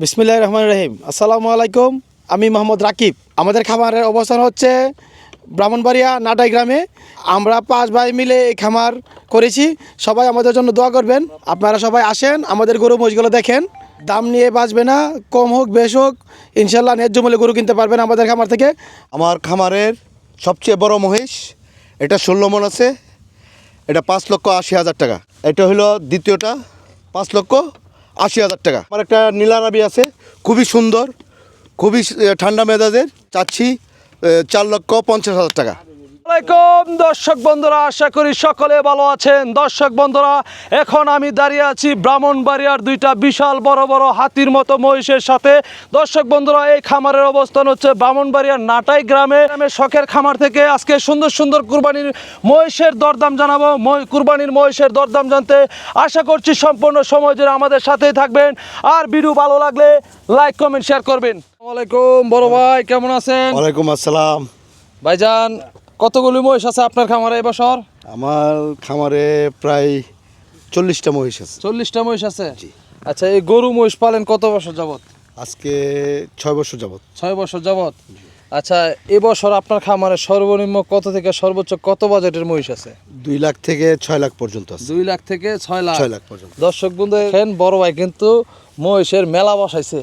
বিসমিল্লাহ রহমান রহিম। আসসালামু আলাইকুম আমি মোহাম্মদ রাকিব। আমাদের খামারের অবস্থান হচ্ছে ব্রাহ্মণবাড়িয়া, নাটাই গ্রামে। আমরা পাঁচ ভাই মিলে এই খামার করেছি। সবাই আমাদের জন্য দোয়া করবেন। আপনারা সবাই আসেন, আমাদের গরু মহিষগুলো দেখেন। দাম নিয়ে বাঁচবে না, কম হোক, বেশ হোক ইনশাল্লাহ ন্যায্য মূল্যে গরু কিনতে পারবেন আমাদের খামার থেকে। আমার খামারের সবচেয়ে বড় মহিষ, এটা ষোলো মন আছে, এটা পাঁচ লক্ষ আশি হাজার টাকা। এটা হলো দ্বিতীয়টা, পাঁচ লক্ষ আশি হাজার টাকা। আমার একটা নীলানাবি আছে, খুবই সুন্দর, খুবই ঠান্ডা মেজাজের, চাচ্ছি চার লক্ষ পঞ্চাশ হাজার টাকা। আসসালামাইকুম দর্শক বন্ধুরা আশা করি সকলে ভালো আছেন। দর্শক বন্ধুরা এখন আমি দাঁড়িয়ে আছি ব্রাহ্মণবাড়িয়ার দুইটা বিশাল বড় বড় হাতির মতো মহিষের সাথে। দর্শক বন্ধুরা এই খামারের অবস্থান হচ্ছে ব্রাহ্মণবাড়িয়ার নাটাই গ্রামে। গ্রামের শখের খামার থেকে আজকে সুন্দর সুন্দর কুরবানির মহিষের দরদাম জানাব। কুরবানির মহিষের দরদাম জানতে আশা করছি সম্পূর্ণ সময় জুড়ে আমাদের সাথেই থাকবেন। আর ভিডিও ভালো লাগলে লাইক কমেন্ট শেয়ার করবেন। আসসালামু আলাইকুম বড় ভাই কেমন আছেন? ওয়ালাইকুম আসসালাম। ভাইজান কতগুলি মহিষ আছে আপনার খামারে এবছর আমার খামারে প্রায় চল্লিশটা মহিষ আছে। চল্লিশটা মহিষ আছে? আচ্ছা এই গরু মহিষ পালেন কত বছর যাবত আজকে ছয় বছর যাবত ছয় বছর যাবত আচ্ছা এবছর আপনার খামারে সর্বনিম্ন কত থেকে সর্বোচ্চ কত বাজেটের মহিষ আছে? দুই লাখ থেকে ছয় লাখ পর্যন্ত আছে। দুই লাখ থেকে ছয় লাখ। ছয় লাখ পর্যন্ত। দর্শক বন্ধু বড় ভাই কিন্তু মহিষের মেলা বসাইছে।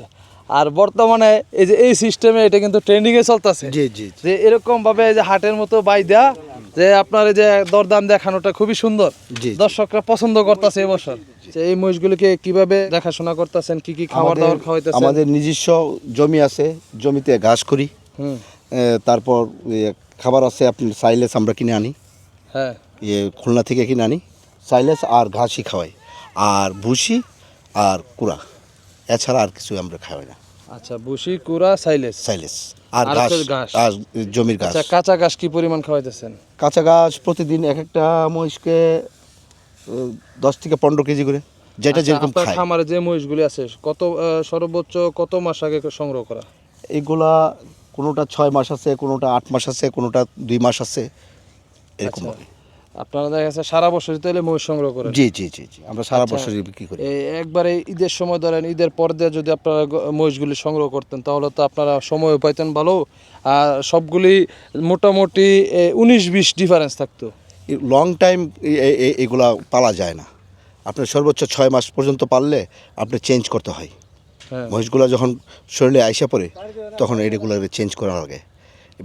আর বর্তমানে এই যে এই সিস্টেমে এটা কিন্তু ট্রেন্ডিং এ চলতেছে। জি জি। যে এরকম ভাবে এই যে হাটের মতো বাই দেয়া যে আপনার এই যে দরদাম দেখানোটা খুবই সুন্দর। জি। দর্শকরা পছন্দ করতেছে এবছর যে এই মহিষগুলিকে কীভাবে দেখাশোনা করতেছেন কি কি খাবার দাবার খাওয়াইতেছেন? আমাদের নিজস্ব জমি আছে জমিতে ঘাস করি। হুম। তারপর খাবার আছে আপনি সাইলেস আমরা কিনে আনি। হ্যাঁ। ইয়ে খুলনা থেকে কিনে আনি। সাইলেস আর ঘাসই খাওয়াই। আর ভুসি আর কুড়া। এছাড়া আর কিছু আমরা খাওয়াই না। আচ্ছা বুসি কুড়া সাইলেস। সাইলেস। আর ঘাস আর জমির ঘাস। আচ্ছা কাঁচা ঘাস কি পরিমাণ খাওয়াইতেছেন? কাঁচা ঘাস প্রতিদিন এক একটা মহিষকে দশ থেকে পনেরো কেজি করে যেটা আচ্ছা, যেরকম আপনার খায়। খামারে যে মহিষগুলি আছে কত সর্বোচ্চ কত মাস আগে সংগ্রহ করা? এইগুলা কোনোটা ছয় মাস আছে কোনোটা আট মাস আছে কোনোটা দুই মাস আছে এরকম আচ্ছা। আপনারা দেখা যাচ্ছে সারা বছর তাহলে মহিষ সংগ্রহ করেন। জি জি জি জি। আমরা সারা আচ্ছা। বছরই বিক্রি করি। একবারে ঈদের সময় ধরেন ঈদের পর দিয়ে যদি আপনারা মহিষগুলি সংগ্রহ করতেন তাহলে তো আপনারা সময় পাইতেন ভালো আর সবগুলি মোটামুটি উনিশ বিশ ডিফারেন্স থাকতো। লং টাইম এগুলা পালা যায় না। আপনার সর্বোচ্চ ছয় মাস পর্যন্ত পারলে আপনি চেঞ্জ করতে হয়। হ্যাঁ। মহিষগুলো যখন শরীরে আইসা পড়ে তখন এগুলো চেঞ্জ করা লাগে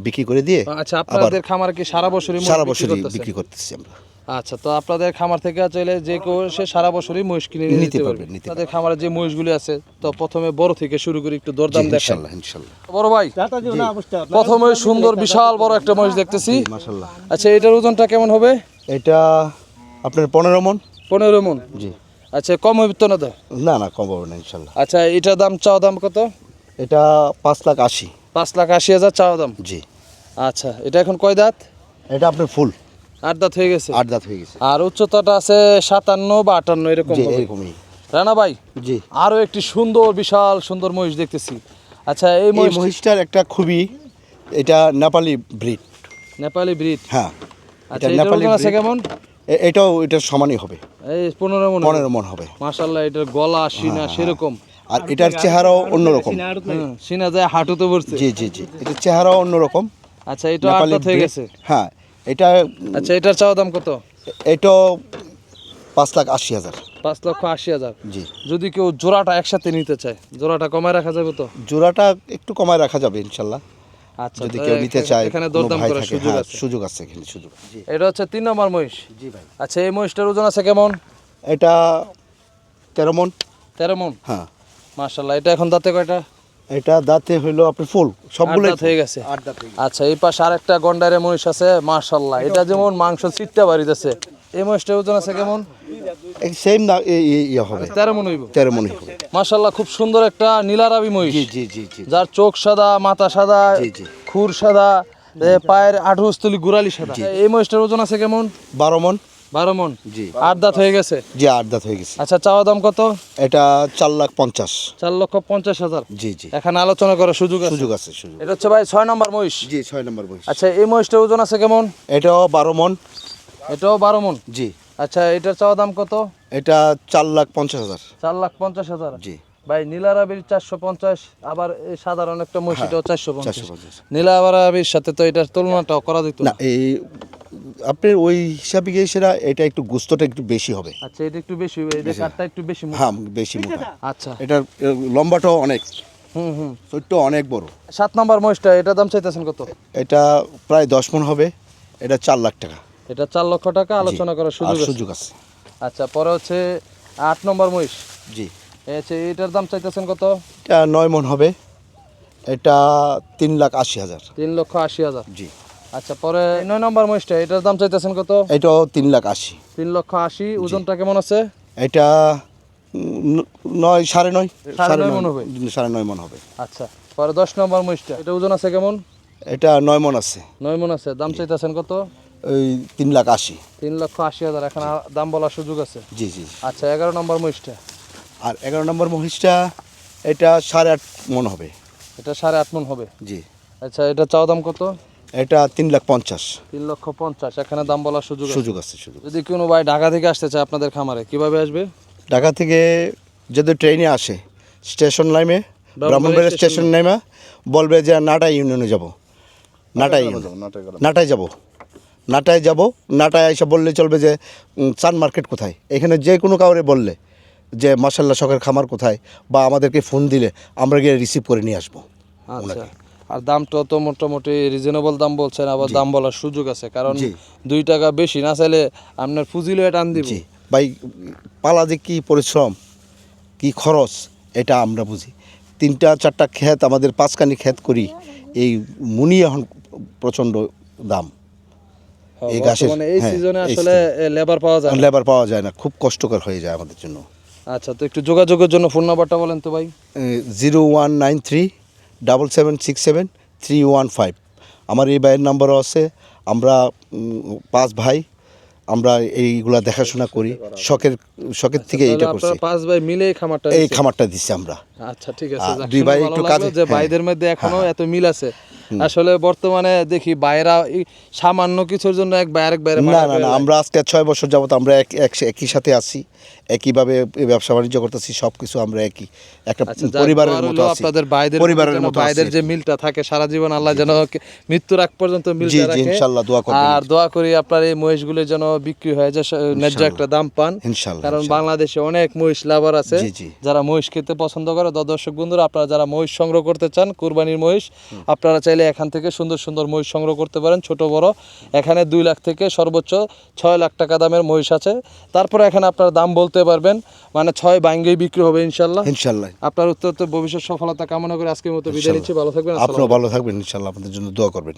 বিক্রি করে দিয়ে আচ্ছা আপনাদের খামার কি সারা বছরই সারা বছরই বিক্রি করতেছি আমরা। আচ্ছা তো আপনাদের খামার থেকে চাইলে যে কেউ সে সারা বছরই মহিষ কিনে নিতে পারবে, আপনাদের খামারে যে মহিষগুলি আছে তো প্রথমে বড় থেকে শুরু করে একটু দরদাম দেখেন। ইনশাল্লাহ ইনশাল্লাহ। বড় ভাই প্রথমে সুন্দর বিশাল বড় একটা মহিষ দেখতেছি। মাশাল্লাহ আচ্ছা এটার ওজনটা কেমন হবে? এটা আপনার পনেরো মন। পনেরো মন? জি। আচ্ছা কম হবে তো না না না কম হবে না ইনশাল্লাহ। আচ্ছা এটার দাম চাওয়া দাম কত? এটা পাঁচ লাখ আশি। পাঁচ লাখ আশি হাজার চাওয়া দাম? জি। আচ্ছা এটা এখন কয় দাঁত? এটা আপনার ফুল। আট দাঁত হয়ে গেছে? আট দাঁত হয়ে গেছে। আর উচ্চতাটা আছে সাতান্ন বা আটান্ন এরকম এরকমই। রানা ভাই জি। আরও একটি সুন্দর বিশাল সুন্দর মহিষ দেখতেছি। আচ্ছা এই মহিষটার একটা খুবই এটা নেপালি ব্রিড। নেপালি ব্রিড? হ্যাঁ। আচ্ছা নেপালি আছে কেমন? এটাও এটার সমানই হবে। এই পনেরো মন পনেরো মন হবে। মাশাল্লাহ এটার গলা সিনা সেরকম। আর এটার চেহারাও অন্যরকম। সিনা যায় হাঁটুতে পড়ছে জি জি জি। এটার চেহারাও অন্যরকম। আচ্ছা এটা আট হয়ে গেছে? হ্যাঁ এটা আচ্ছা এটার চাওয়া দাম কত? এটাও পাঁচ লাখ আশি হাজার। পাঁচ লক্ষ আশি হাজার। জি। যদি কেউ জোড়াটা একসাথে নিতে চায় জোড়াটা কমায় রাখা যাবে তো? জোড়াটা একটু কমায় রাখা যাবে ইনশাল্লাহ। আচ্ছা যদি কেউ নিতে চায় এখানে দরদাম করার সুযোগ হ্যাঁ, আছে। সুযোগ আছে এখানে সুযোগ জি। এটা হচ্ছে তিন নম্বর মহিষ। জি ভাই। আচ্ছা এই মহিষটার ওজন আছে কেমন? এটা তেরো মন। তেরো মন? হ্যাঁ। মাশাল্লাহ এটা এখন দাঁতে কয়টা? এটা দাঁতে হইল আপনার ফুল সবগুলো হয়ে গেছে। আচ্ছা এই পাশে আরেকটা গন্ডারে মহিষ আছে মাশাল্লাহ এটা যেমন মাংস চিটটা বাড়িতেছে এই মহিষটার ওজন আছে কেমন? সেম না ইয়ে হবে। তেরো মন হইব। তেরো হবে মাশাল্লাহ খুব সুন্দর একটা নীলারাবি মহিষ। জি জি জি জি। যার চোখ সাদা মাথা সাদা জি, জি। খুর সাদা পায়ের আঠুস্তলি গুড়ালি সাদা। এই মহিষটার ওজন আছে কেমন? বারো মন বারো মন? জি। আট দাঁত হয়ে গেছে? জি আট দাঁত হয়ে গেছে। আচ্ছা চাওয়া দাম কত? এটা চার লাখ পঞ্চাশ। চার লক্ষ পঞ্চাশ হাজার। জি জি। এখানে আলোচনা করার সুযোগ আছে? সুযোগ আছে সুযোগ। এটা হচ্ছে ভাই ছয় নম্বর মহিষ। জি ছয় নম্বর বই আচ্ছা এই মহিষটার ওজন আছে কেমন? এটাও বারো মন। এটাও বারো মন? জি। আচ্ছা এটার চাওয়া দাম কত? এটা চার লাখ পঞ্চাশ হাজার। চার লাখ পঞ্চাশ হাজার? জি। ভাই নীলা আরবির চারশো পঞ্চাশ আবার এই সাধারণ একটা মহিষিটাও চারশো পঞ্চাশ। 450 নীলা আরবির সাথে তো এটার তুলনাটাও করা যেত না এই আপনার ওই হিসাবে গিয়ে সেটা এটা একটু গুস্তটা একটু বেশি হবে। আচ্ছা এটা একটু বেশি এই যে কাঠটা একটু বেশি মোটা। হ্যাঁ বেশি মোটা। আচ্ছা। এটার লম্বাটাও অনেক। হুম হুম। চোটটা অনেক বড়। সাত নাম্বার মহিষটা এটা দাম চাইতেছেন কত? এটা প্রায় দশ মন হবে। এটা চার লাখ টাকা। এটা চার লক্ষ টাকা আলোচনা করার সুযোগ আছে। সুযোগ আছে। আচ্ছা পরে হচ্ছে আট নম্বর মহিষ। জি। হচ্ছে এটার দাম চাইতেছেন কত? এটা নয় মন হবে। এটা তিন লাখ আশি হাজার। তিন লক্ষ আশি হাজার। জি। আচ্ছা পরে নয় নম্বর মহিষটা এটার দাম চাইতেছেন কত? এটাও তিন লাখ আশি। তিন লক্ষ আশি ওজনটা কেমন আছে? এটা নয় সাড়ে নয়। সাড়ে নয় মণ হবে? সাড়ে নয় মন হবে। আচ্ছা পরে দশ নম্বর মহিষটা এটা ওজন আছে কেমন? এটা নয় মন আছে। নয় মন আছে দাম চাইতেছেন কত? ওই তিন লাখ আশি। তিন লক্ষ আশি হাজার এখন দাম বলার সুযোগ আছে? জি জি। আচ্ছা এগারো নম্বর মহিষটা। আর এগারো নম্বর মহিষটা এটা সাড়ে আট মন হবে। এটা সাড়ে আট মন হবে? জি। আচ্ছা এটা চাও দাম কত? এটা তিন লাখ পঞ্চাশ। তিন লক্ষ পঞ্চাশ। এখানে দাম বলার সুযোগ সুযোগ আছে সুযোগ যদি কোনো ভাই ঢাকা থেকে আসতে চায় আপনাদের খামারে কীভাবে আসবে? ঢাকা থেকে যদি ট্রেনে আসে স্টেশন লাইমে ব্রাহ্মণবাড়িয়া স্টেশন। নেমে বলবে যে নাটাই ইউনিয়নে যাব। নাটাই নাটাই যাব। নাটায় যাব নাটায় এসে বললে চলবে যে চান মার্কেট কোথায়? এখানে যে কোনো কাউরে বললে যে মাসাল্লাহ শখের খামার কোথায়? বা আমাদেরকে ফোন দিলে আমরা গিয়ে রিসিভ করে নিয়ে আসব আচ্ছা। আর দামটা তো মোটামুটি রিজনেবল দাম বলছেন আবার দাম বলার সুযোগ আছে কারণ দুই টাকা বেশি না চাইলে আপনার পুঁজিলে টান দিব। ভাই পালা যে কী পরিশ্রম কি খরচ এটা আমরা বুঝি। তিনটা চারটা ক্ষেত আমাদের পাঁচখানি ক্ষেত করি এই মুনি এখন প্রচণ্ড দাম। এই গাছের এই হ্যাঁ, সিজনে আসলে লেবার পাওয়া যায়। লেবার পাওয়া যায় না খুব কষ্টকর হয়ে যায় আমাদের জন্য। আচ্ছা তো একটু যোগাযোগের জন্য ফোন নাম্বারটা বলেন তো ভাই। Zero one nine three double seven six seven three one five আমার এই ভাইয়ের নাম্বারও আছে। আমরা পাঁচ ভাই আমরা এইগুলা দেখাশোনা করি। শখের শখের থেকে এটা এইটা করছি। পাঁচ ভাই মিলে এই খামারটা এই খামারটা দিচ্ছি আমরা। আচ্ছা ঠিক আছে। দুই ভাই একটু কাজ যে হ্যাঁ। ভাইদের মধ্যে এখনও এত মিল আছে। আসলে বর্তমানে দেখি বাইরা সামান্য কিছুর জন্য এক আরেক বাইরে না না আমরা আজকে ছয় বছর যাবত আমরা এক এক- একই সাথে আছি একইভাবে ব্যবসা বাণিজ্য করতেছি সব কিছু আমরা একই। একটা আচ্ছা, পরিবারের মতো আছি আপনাদের ভাইদের পরিবারের মতো ভাইদের যে মিলটা থাকে সারা জীবন আল্লাহ যেন মৃত্যুর আগ পর্যন্ত জি, মিলটা জি, রাখে। ইনশাআল্লাহ দোয়া করবেন। আর দোয়া করি আপনার এই মহিষগুলো যেন বিক্রি হয় যে স- ন্যায্য একটা দাম পান। ইনশাআল্লাহ, কারণ বাংলাদেশে অনেক মহিষ লাভার আছে। যারা মহিষ খেতে পছন্দ করে দর্শক বন্ধুরা আপনারা যারা মহিষ সংগ্রহ করতে চান কুরবানির মহিষ আপনারা চাইলে এখান থেকে সুন্দর সুন্দর মহিষ সংগ্রহ করতে পারেন ছোট বড়। এখানে দুই লাখ থেকে সর্বোচ্চ ছয় লাখ টাকা দামের মহিষ আছে। তারপরে এখানে আপনার দাম বলতে পারবেন মানে ছয় বাইঙ্গেই বিক্রি হবে ইনশাল্লাহ। ইনশাল্লাহ। আপনার উত্তর ভবিষ্যৎ সফলতা কামনা করে আজকের মতো বিদায় নিচ্ছি ভালো থাকবেন আসসালামু ভালো থাকবেন ইনশাল্লাহ। আপনাদের জন্য দোয়া করবেন।